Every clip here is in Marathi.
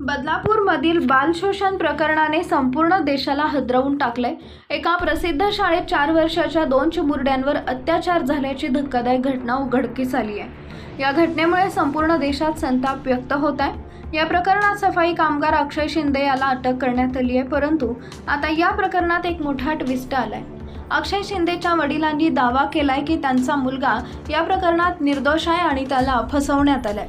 बदलापूरमधील बालशोषण प्रकरणाने संपूर्ण देशाला हदरवून टाकलंय. एका प्रसिद्ध शाळेत चार वर्षाच्या दोन चिमुरड्यांवर अत्याचार झाल्याची धक्कादायक घटना उघडकीस आली आहे. या घटनेमुळे संपूर्ण देशात संताप व्यक्त होत आहे. या प्रकरणात सफाई कामगार अक्षय शिंदे याला अटक करण्यात आली आहे परंतु आता या प्रकरणात एक मोठा ट्विस्ट आलाय. अक्षय शिंदेच्या वडिलांनी दावा केलाय की त्यांचा मुलगा या प्रकरणात निर्दोष आहे आणि त्याला फसवण्यात आलाय.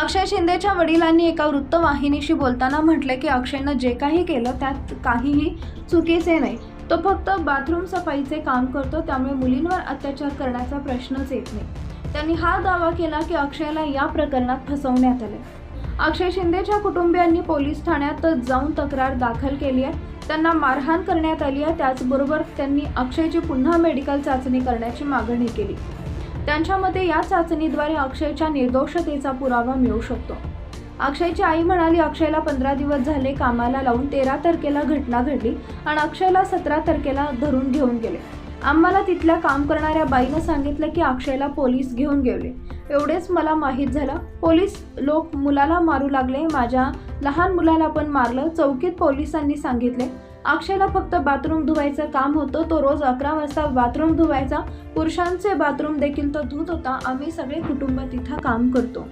अक्षय शिंदेच्या वडिलांनी एका वृत्तवाहिनीशी बोलताना म्हटलं की अक्षयनं जे काही केलं त्यात काहीही चुकीचे नाही. तो फक्त बाथरूम सफाईचे काम करतो त्यामुळे मुलींवर अत्याचार करण्याचा प्रश्नच येत नाही. त्यांनी हा दावा केला की अक्षयला या प्रकरणात फसवण्यात आले. अक्षय शिंदेच्या कुटुंबियांनी पोलीस ठाण्यात जाऊन तक्रार दाखल केली आहे. त्यांना मारहाण करण्यात आली आहे. त्याचबरोबर त्यांनी अक्षयची पुन्हा मेडिकल चाचणी करण्याची मागणी केली. त्यांच्या मते या चाचणीद्वारे अक्षयच्या निर्दोषतेचा पुरावा मिळू शकतो. अक्षयची आई म्हणाली अक्षयला पंधरा दिवस झाले कामाला लावून तेरा तारखेला घटना घडली आणि अक्षयला सतरा तारखेला धरून घेऊन गेले. आम्हाला तिथल्या काम करणाऱ्या बाईनं सांगितलं की अक्षयला पोलीस घेऊन गेले. एवढेच मला माहीत झालं. पोलीस लोक मुलाला मारू लागले. माझ्या लहान मुलाला पण मारलं. चौकीत पोलिसांनी सांगितले अक्षयला फक्त बाथरूम धुवायचं काम होतं. तो रोज अकरा वाजता बाथरूम धुवायचा. पुरुषांचे बाथरूम देखील तो धुत होता. आम्ही सगळे कुटुंब तिथं काम करतो.